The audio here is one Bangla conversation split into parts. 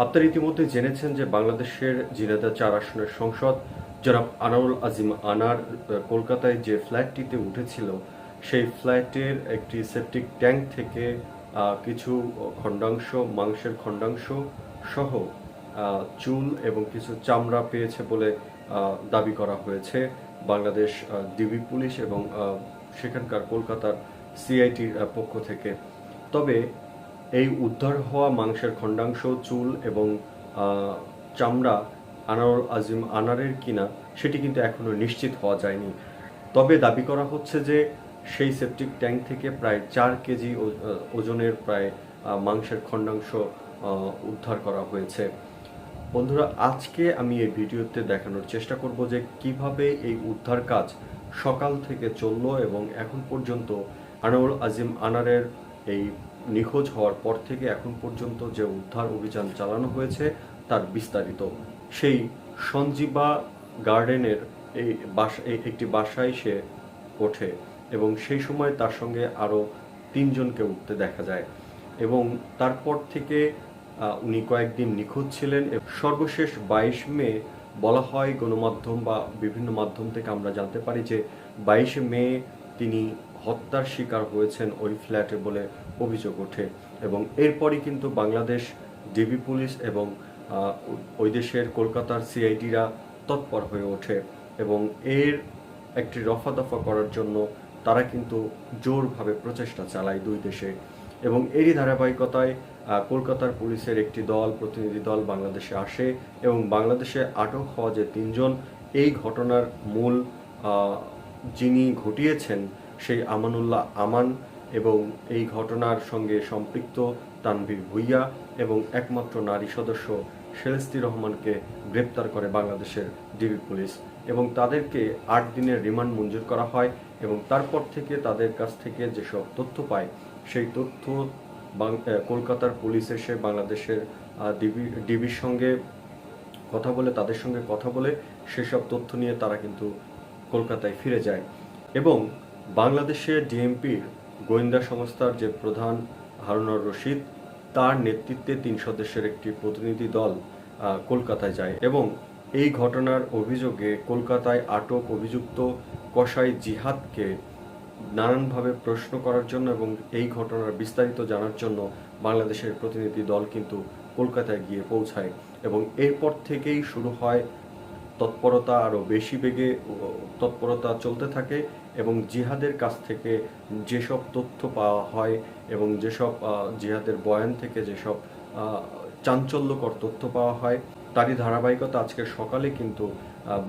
আপনারা ইতিমধ্যে জেনেছেন যে বাংলাদেশের জিনেদা চার আসনের সংসদ, জনাব আনারুল আজিম আনার কলকাতায় যে ফ্ল্যাটটিতে উঠেছিল, সেই ফ্ল্যাটের একটি সেপটিক ট্যাঙ্ক থেকে কিছু খণ্ডাংশ, মাংসের খণ্ডাংশ সহ চুল এবং কিছু চামড়া পেয়েছে বলে দাবি করা হয়েছে। বাংলাদেশ ডিবি পুলিশ এবং সেখানকার কলকাতার সিআইটির পক্ষ থেকে। তবে এই উদ্ধার হওয়া মাংসের খণ্ডাংশ, চুল এবং চামড়া আনারুল আজিম আনারের কিনা, সেটি কিন্তু এখনও নিশ্চিত হওয়া যায়নি। তবে দাবি করা হচ্ছে যে, সেই সেপটিক ট্যাঙ্ক থেকে প্রায় চার কেজি ওজনের প্রায় মাংসের খণ্ডাংশ উদ্ধার করা হয়েছে। বন্ধুরা, আজকে আমি এই ভিডিওতে দেখানোর চেষ্টা করব যে, কীভাবে এই উদ্ধার কাজ সকাল থেকে চলল এবং এখন পর্যন্ত আনাউল আজিম আনারের এই নিখোঁজ হওয়ার পর থেকে এখন পর্যন্ত যে উদ্ধার অভিযান চালানো হয়েছে, তার বিস্তারিত। সেই সঞ্জীবা গার্ডেনের এই বাসা একটি বাসায় সে ওঠে এবং সেই সময় তার সঙ্গে আরও তিনজনকে উঠতে দেখা যায় এবং তারপর থেকে উনি কয়েকদিন নিখোঁজ ছিলেন সর্বশেষ বাইশ মে বলা হয় গণমাধ্যম বা বিভিন্ন মাধ্যম থেকে আমরা জানতে পারি যে বাইশে মে তিনি হত্যার শিকার হয়েছেন ওই ফ্ল্যাটে বলে অভিযোগ ওঠে এবং এরপরই কিন্তু বাংলাদেশ ডিবি পুলিশ এবং ওই দেশের কলকাতার সিআইডিরা তৎপর হয়ে ওঠে এবং এর একটি রফা দফা করার জন্য তারা কিন্তু জোরভাবে প্রচেষ্টা চালায় দুই দেশে এবং এরই ধারাবাহিকতায় কলকাতার পুলিশের একটি দল, প্রতিনিধি দল বাংলাদেশে আসে এবং বাংলাদেশে আটক হওয়া যে তিনজন, এই ঘটনার মূল যিনি ঘটিয়েছেন সেই আমানুল্লাহ আমান এবং এই ঘটনার সঙ্গে সম্পৃক্ত তানভীর ভুইয়া এবং একমাত্র নারী সদস্য শেরেস্তি রহমানকে গ্রেপ্তার করে বাংলাদেশের ডিবি পুলিশ এবং তাদেরকে আট দিনের রিমান্ড মঞ্জুর করা হয় এবং তারপর থেকে তাদের কাছ থেকে যেসব তথ্য পায়, সেই তথ্য কলকাতার পুলিশ এসে বাংলাদেশের ডিবি, ডিবির সঙ্গে কথা বলে, তাদের সঙ্গে কথা বলে সেসব তথ্য নিয়ে তারা কিন্তু কলকাতায় ফিরে যায় এবং বাংলাদেশের ডিএমপির গোয়েন্দা সংস্থার যে প্রধান হারুনর রশিদ, তার নেতৃত্বে তিন সদস্যের একটি প্রতিনিধি দল কলকাতায় যায় এবং এই ঘটনার অভিযোগে কলকাতায় আটক অভিযুক্ত কসাই জিহাদকে নানানভাবে প্রশ্ন করার জন্য এবং এই ঘটনার বিস্তারিত জানার জন্য বাংলাদেশের প্রতিনিধি দল কিন্তু কলকাতায় গিয়ে পৌঁছায় এবং এরপর থেকেই শুরু হয় তৎপরতা আরও বেশি বেগে তৎপরতা চলতে থাকে এবং জিহাদের কাছ থেকে যেসব তথ্য পাওয়া হয় এবং যেসব জিহাদের বয়ান থেকে যেসব চাঞ্চল্যকর তথ্য পাওয়া হয়, তারই ধারাবাহিকতা আজকে সকালে কিন্তু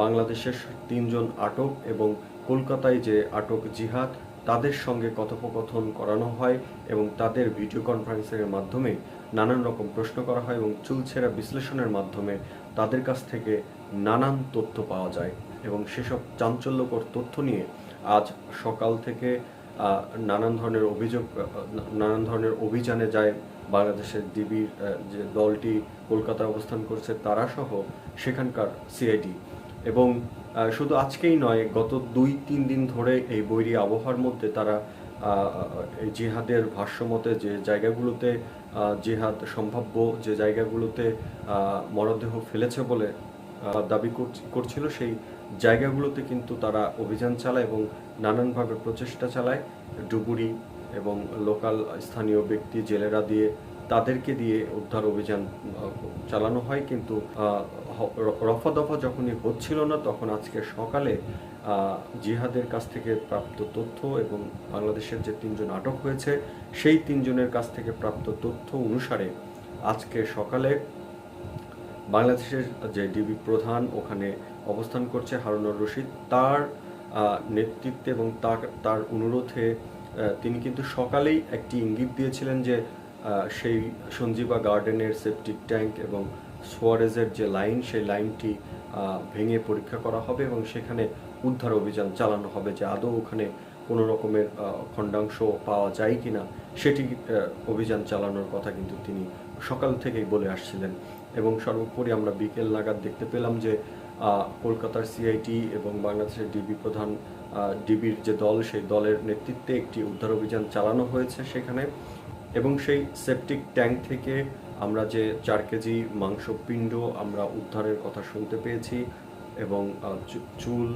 বাংলাদেশের তিনজন আটক এবং কলকাতায় যে আটক জিহাদ, তাদের সঙ্গে কথোপকথন করানো হয় এবং তাদের ভিডিও কনফারেন্সের মাধ্যমে নানান রকম প্রশ্ন করা হয় এবং চুলছেরা বিশ্লেষণের মাধ্যমে তাদের কাছ থেকে নানান তথ্য পাওয়া যায় এবং সেসব চাঞ্চল্যকর তথ্য নিয়ে আজ সকাল থেকে নানান ধরনের অভিযোগ নানান ধরনের অভিযানে যায় বাংলাদেশের ডিবির যে দলটি কলকাতায় অবস্থান করছে তারা সহ সেখানকার সিআইডি এবং শুধু আজকেই নয়, গত দুই, তিন দিন ধরে এই বৈরী আবহাওয়ার মধ্যে তারা জিহাদের ভাষ্যমতে যে জায়গাগুলোতে জিহাদ সম্ভাব্য যে জায়গাগুলোতে মরদেহ ফেলেছে বলে দাবি করছ- করছিল, সেই জায়গাগুলোতে কিন্তু তারা অভিযান চালায় এবং নানানভাবে প্রচেষ্টা চালায়। ডুবুরি এবং লোকাল স্থানীয় ব্যক্তি, জেলেরা দিয়ে তাদেরকে দিয়ে উদ্ধার অভিযান চালানো হয়। কিন্তু রফা দফা যখনই হচ্ছিল না, তখন আজকে সকালে জিহাদের কাছ থেকে প্রাপ্ত তথ্য এবং বাংলাদেশের যে তিনজন আটক হয়েছে, সেই তিনজনের কাছ থেকে প্রাপ্ত তথ্য অনুসারে আজকে সকালে বাংলাদেশের যে ডিবি প্রধান ওখানে অবস্থান করছে হারুনুর রশিদ, তার নেতৃত্বে এবং তার তার অনুরোধে তিনি কিন্তু সকালেই একটি ইঙ্গিত দিয়েছিলেন যে সেই সঞ্জীবা গার্ডেনের সেপটিক ট্যাঙ্ক এবং সোয়ারেজের যে লাইন, সেই লাইনটি ভেঙে পরীক্ষা করা হবে এবং সেখানে উদ্ধার অভিযান চালানো হবে যে আদৌ ওখানে কোনো রকমের খণ্ডাংশ পাওয়া যায় কিনা সেটি অভিযান চালানোর কথা কিন্তু তিনি সকাল থেকেই বলে আসছিলেন। এবং সর্বোপরি আমরা বিকেল নাগাদ দেখতে পেলাম যে কলকাতার সিআইটি এবং বাংলাদেশের ডিবি প্রধান ডিবির যে দল, সেই দলের নেতৃত্বে একটি উদ্ধার অভিযান চালানো হয়েছে সেখানে। এবং সেই সেপটিক ট্যাঙ্ক থেকে আমরা যে চার কেজি মাংসপিণ্ড আমরা উদ্ধারের কথা শুনতে পেয়েছি এবং চুল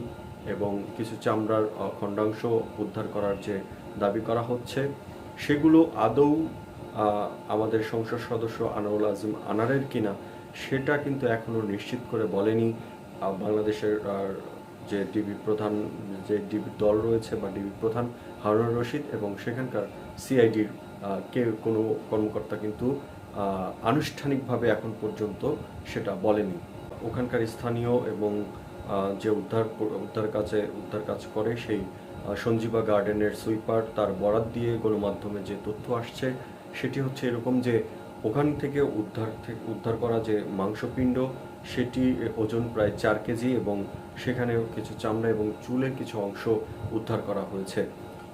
এবং কিছু চামড়ার খণ্ডাংশ উদ্ধার করার যে দাবি করা হচ্ছে, সেগুলো আদৌ আমাদের সংসদ সদস্য আনোয়ারুল আজিম আনারের কিনা, সেটা কিন্তু এখনও নিশ্চিত করে বলেনি। বাংলাদেশের যে ডিবি প্রধান, যে ডিবি দল রয়েছে বা ডিবি প্রধান হারুন রশিদ এবং সেখানকার সিআইডির কে, কোনো কর্মকর্তা কিন্তু আনুষ্ঠানিকভাবে এখন পর্যন্ত সেটা বলেনি। ওখানকার স্থানীয় এবং যে উদ্ধার উদ্ধার কাজে উদ্ধার কাজ করে সেই সঞ্জীবা গার্ডেনের সুইপার, তার বরাত দিয়ে গণমাধ্যমে যে তথ্য আসছে, সেটি হচ্ছে এরকম যে ওখান থেকে উদ্ধার উদ্ধার করা যে মাংসপিণ্ড, সেটি ওজন প্রায় চার কেজি এবং সেখানেও কিছু চামড়া এবং চুলের কিছু অংশ উদ্ধার করা হয়েছে।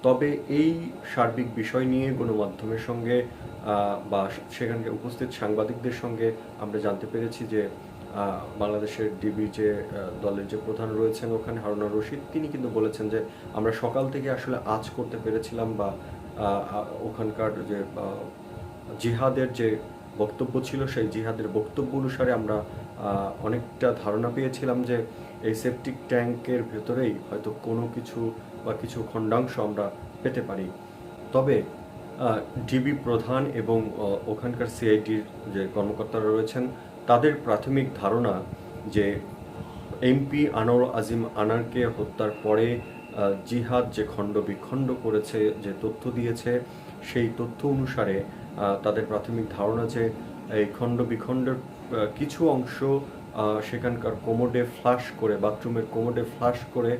তবে এই সার্বিক বিষয় নিয়ে গণমাধ্যমের সঙ্গে বা সেখানকে উপস্থিত সাংবাদিকদের সঙ্গে আমরা জানতে পেরেছি যে বাংলাদেশের ডিবি যে দলের যে প্রধান রয়েছেন ওখানে হারুনা রশিদ, তিনি কিন্তু বলেছেন যে, আমরা সকাল থেকে আসলে আজ করতে পেরেছিলাম বা ওখানকার যে জিহাদের যে বক্তব্য ছিল, সেই জিহাদের বক্তব্য অনুসারে আমরা অনেকটা ধারণা পেয়েছিলাম যে, এই সেপটিক ট্যাঙ্কের ভেতরেই হয়তো কোনো কিছু বা কিছু খণ্ডাংশ আমরা পেতে পারি। তবে ডিবি প্রধান এবং ওখানকার সিআইডির যে কর্মকর্তারা রয়েছেন তাদের প্রাথমিক ধারণা যে এমপি আনোয়ার আজিম আনারকে হত্যার পরে জিহাদ যে খণ্ড বিখণ্ড করেছে, যে তথ্য দিয়েছে, সেই তথ্য অনুসারে তাদের প্রাথমিক ধারণা যে এই খণ্ড বিখণ্ডের কিছু অংশ সেখানকার কোমোডে ফ্লাশ করে, বাথরুমের কোমোডে ফ্লাশ করে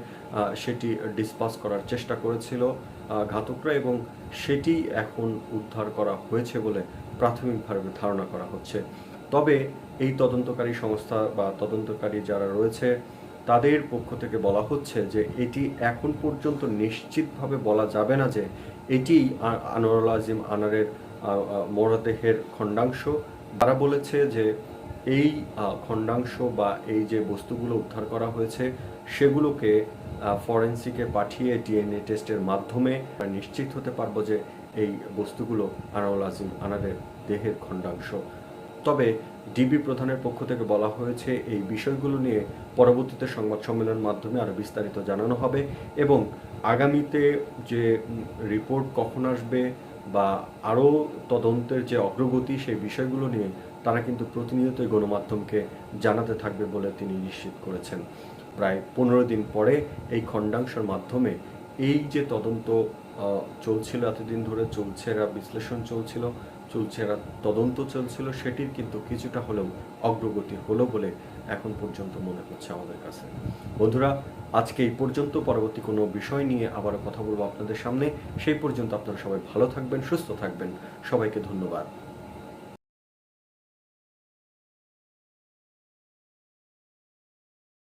সেটি ডিসপাস করার চেষ্টা করেছিল ঘাতকরা এবং সেটি এখন উদ্ধার করা হয়েছে বলে প্রাথমিকভাবে ধারণা করা হচ্ছে। তবে এই তদন্তকারী সংস্থা বা তদন্তকারী যারা রয়েছে, তাদের পক্ষ থেকে বলা হচ্ছে যে এটি এখন পর্যন্ত নিশ্চিতভাবে বলা যাবে না যে এটি আনোয়ারুল আজিম আনারের মরদেহের খণ্ডাংশ। তারা বলেছে যে এই খণ্ডাংশ বা এই যে বস্তুগুলো উদ্ধার করা হয়েছে, সেগুলোকে ফরেন্সিকে পাঠিয়ে ডিএনএ টেস্টের মাধ্যমে নিশ্চিত হতে পারব যে এই বস্তুগুলো আনোয়ারুল আজিম আনারের দেহের খণ্ডাংশ। তবে ডিবি প্রধানের পক্ষ থেকে বলা হয়েছে, এই বিষয়গুলো নিয়ে পরবর্তীতে সংবাদ সম্মেলনের মাধ্যমে আরও বিস্তারিত জানানো হবে এবং আগামীতে যে রিপোর্ট কখন আসবে বা আরও তদন্তের যে অগ্রগতি সেই বিষয়গুলো নিয়ে তারা কিন্তু প্রতিনিয়তই গণমাধ্যমকে জানাতে থাকবে বলে তিনি নিশ্চিত করেছেন। প্রায় পনেরো দিন পরে এই খণ্ডাংশের মাধ্যমে এই যে তদন্ত চলছিল, এতদিন ধরে চলছে বিশ্লেষণ চলছিল চলছে তদন্ত চলছিল, সেটির কিন্তু কিছুটা হলেও অগ্রগতি হলো বলে এখন পর্যন্ত মনে হচ্ছে আমাদের কাছে। বন্ধুরা, আজকে এই পর্যন্ত, পরবর্তী কোনো বিষয় নিয়ে আবারও কথা বলব আপনাদের সামনে। সেই পর্যন্ত আপনারা সবাই ভালো থাকবেন, সুস্থ থাকবেন। সবাইকে ধন্যবাদ।